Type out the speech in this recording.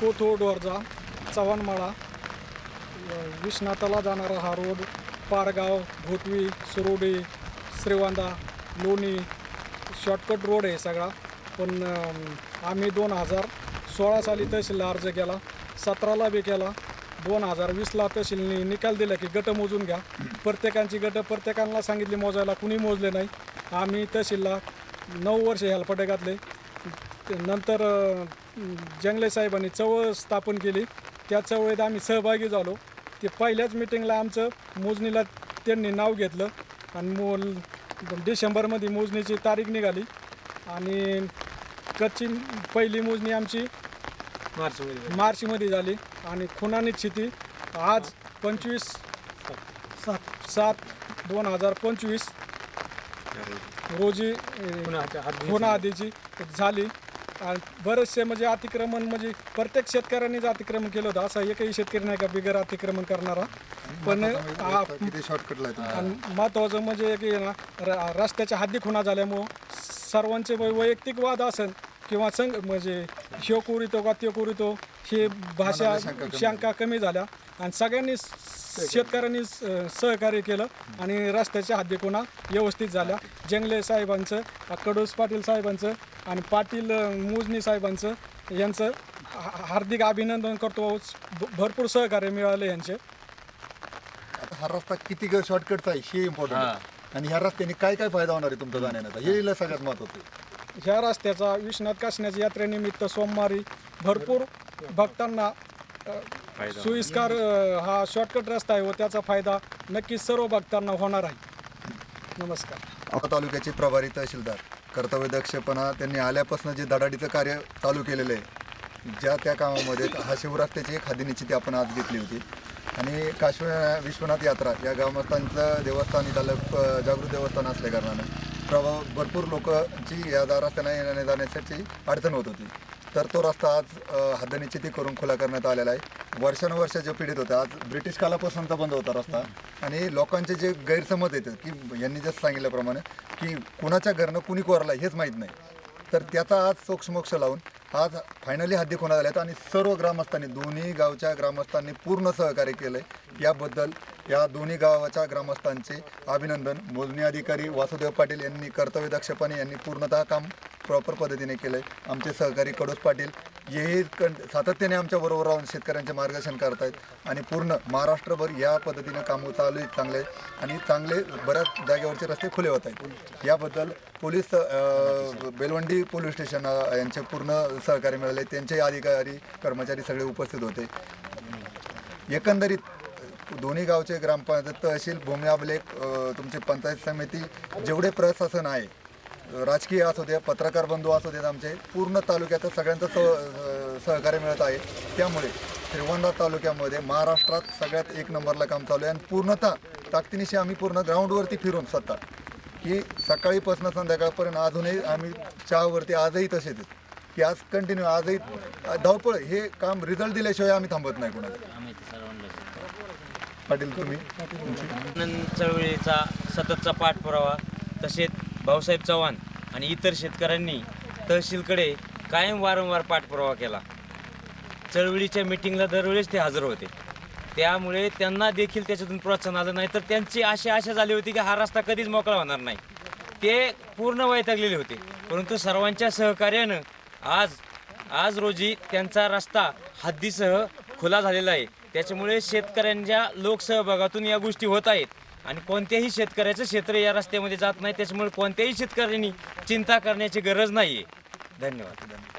कोथो डोरजा चव्हाणमाळा विश्वनाथाला जाणारा हा रोड पारगाव घोटवी सुरोडी श्रीवांदा लोणी शॉर्टकट रोड आहे सगळा. पण आम्ही दोन हजार सोळा साली तहसीलला अर्ज केला सतराला बी केला. दोन हजार वीसला तहसीलने निकाल दिला की गट मोजून घ्या. प्रत्येकांची गट प्रत्येकांना सांगितली मोजायला कुणी मोजले नाही. आम्ही तहसीलला नऊ वर्ष हेलपाटे घातले. नंतर जंगले साहेबांनी चवळ स्थापन केली. त्या चवळीत आम्ही सहभागी झालो. ते पहिल्याच मिटिंगला आमचं मोजणीला त्यांनी नाव घेतलं आणि मोल डिसेंबरमध्ये मोजणीची तारीख निघाली. आणि कच्ची पहिली मोजणी आमची मार्चमध्ये मार्चमध्ये झाली. आणि खुनानी स्थिती आज पंचवीस सात सात दोन हजार पंचवीस रोजी. होणं आधीची झाली. बरेचसे म्हणजे अतिक्रमण म्हणजे प्रत्येक शेतकऱ्यांनीच अतिक्रमण केलं होतं. असं एकही शेतकरी नाही का बिगर अतिक्रमण करणारा. पण आ- आणि महत्त्वाचं म्हणजे की ना र- रस्त्याच्या हद्दी खुणा झाल्यामुळं सर्वांचे वै- वैयक्तिक वाद असेल किंवा संघ म्हणजे ह्यो कोरितो का त्यो कोरितो ही भाषा शंका कमी शंका कमी झाल्या. आणि सगळ्यांनी शेतकऱ्यांनी स- सहकार्य केलं आणि रस्त्याच्या हद्दी खुणा व्यवस्थित झाल्या. जंगले साहेबांचं कडोस पाटील साहेबांचं आणि पाटील अं, मोजनी साहेबांचं यांचं हा- हार्दिक अभिनंदन करतो भ- भरपूर सहकार्य मिळालं यांचे. आता हा रस्ता किती शॉर्टकटचा आहे हे इम्पॉर्टंट आणि ह्या रस्त्याने काय काय फायदा होणार आहे तुमचा जाण्याचा? हे. सगळ्यात महत्वाचं आहे. ह्या रस्त्याचा विश्वनाथ कासण्याच्या यात्रेनिमित्त सोमवारी भरपूर भक्तांना सोयीस्कर हा शॉर्टकट रस्ता आहे व त्याचा फायदा नक्कीच सर्व भक्तांना होणार आहे. नमस्कार. अकोला तालुक्याचे प्रभारी तहसीलदार कर्तव्यदक्षपणा त्यांनी आल्यापासून जे धडाडीचं कार्य चालू केलेलं आहे ज्या त्या कामामध्ये हा शिवरस्त्याची एक हादिनिश्चिती आपण आज घेतली होती. आणि काश्मीर विश्वनाथ यात्रा या ग्रामस्थांचं देवस्थान इथं जागृत देवस्थान असल्या कारणानं प्रभाव भरपूर लोकांची या दा- रस्त्याने येण्याने जाण्यासाठी अडचण होत होती. तर तो रस्ता आज अ, हद्दनिश्चिती करून खुला करण्यात आलेला आहे. वर्षानुवर्ष जे पीडित होते आज ब्रिटिश कालापासूनचा बंद होता रस्ता. आणि लोकांचे जे गैरसमज येते की यांनी जसं सांगितल्याप्रमाणे की कुणाच्या घरनं कुणी कोरला हेच माहीत नाही. तर त्याचा आज सोक्षमोक्ष लावून आज फायनली हद्दी कोणा झाल्यात आणि सर्व ग्रामस्थांनी दोन्ही गावच्या ग्रामस्थांनी पूर्ण सहकार्य केलं आहे याबद्दल या दोन्ही गावाच्या ग्रामस्थांचे अभिनंदन. मोजणी अधिकारी वासुदेव पाटील यांनी कर्तव्यदक्षपणे यांनी पूर्णतः काम प्रॉपर पद्धतीने केलं आहे आमचे सहकारी कडोस पाटील हेही कं सातत्याने आमच्याबरोबर राहून शेतकऱ्यांचे मार्गदर्शन करत आहेत आणि पूर्ण महाराष्ट्रभर या पद्धतीनं कामं चालू आहेत चांगले आणि चांगले बऱ्याच जागेवरचे रस्ते खुले होत आहेत. याबद्दल पोलीस बेलवंडी पोलीस स्टेशन यांचे पूर्ण सहकार्य मिळाले. त्यांचे अधिकारी कर्मचारी सगळे उपस्थित होते. एकंदरीत दोन्ही गावचे ग्रामपंचायत तहसील भूमी अभिलेख तुमची तुमचे पंचायत समिती जेवढे प्रशासन आहे राजकीय असू दे पत्रकार बंधू असू देत आमचे पूर्ण तालुक्याचं सगळ्यांचं सह सहकार्य मिळत आहे. त्यामुळे श्रीगोंदा तालुक्यामध्ये महाराष्ट्रात सगळ्यात एक नंबरला काम चालू आहे. आणि पूर्णतः ताकदीनिशी आम्ही पूर्ण ग्राउंडवरती फिरून स्वतः. की सकाळीपासून संध्याकाळपर्यंत अजूनही आम्ही चहावरती आजही तसेच. की आज कंटिन्यू आजही धावपळ हे काम रिझल्ट दिल्याशिवाय आम्ही थांबत नाही कोणाला. पाटील तुम्ही? चळवळीचा सततचा पाठपुरावा तसेच भाऊसाहेब चव्हाण आणि इतर शेतकऱ्यांनी तहसीलकडे कायम वारंवार पाठपुरावा केला. चळवळीच्या मिटिंगला दरवेळेस ते हजर होते. त्यामुळे त्यांना देखील त्याच्यातून प्रोत्साहन आलं नाही तर त्यांची अशी आशा झाली होती की हा रस्ता कधीच मोकळा होणार नाही. ते पूर्ण वैतागलेले होते. परंतु सर्वांच्या सहकार्यानं आज आज रोजी त्यांचा रस्ता हद्दीसह खुला झालेला आहे. त्याच्यामुळे शेतकऱ्यांच्या लोकसहभागातून या गोष्टी होत आहेत. आणि कोणत्याही शेतकऱ्याचं क्षेत्र या रस्त्यामध्ये जात नाही त्याच्यामुळे कोणत्याही शेतकऱ्यांनी चिंता करण्याची गरज नाही आहे धन्यवाद धन्यवाद.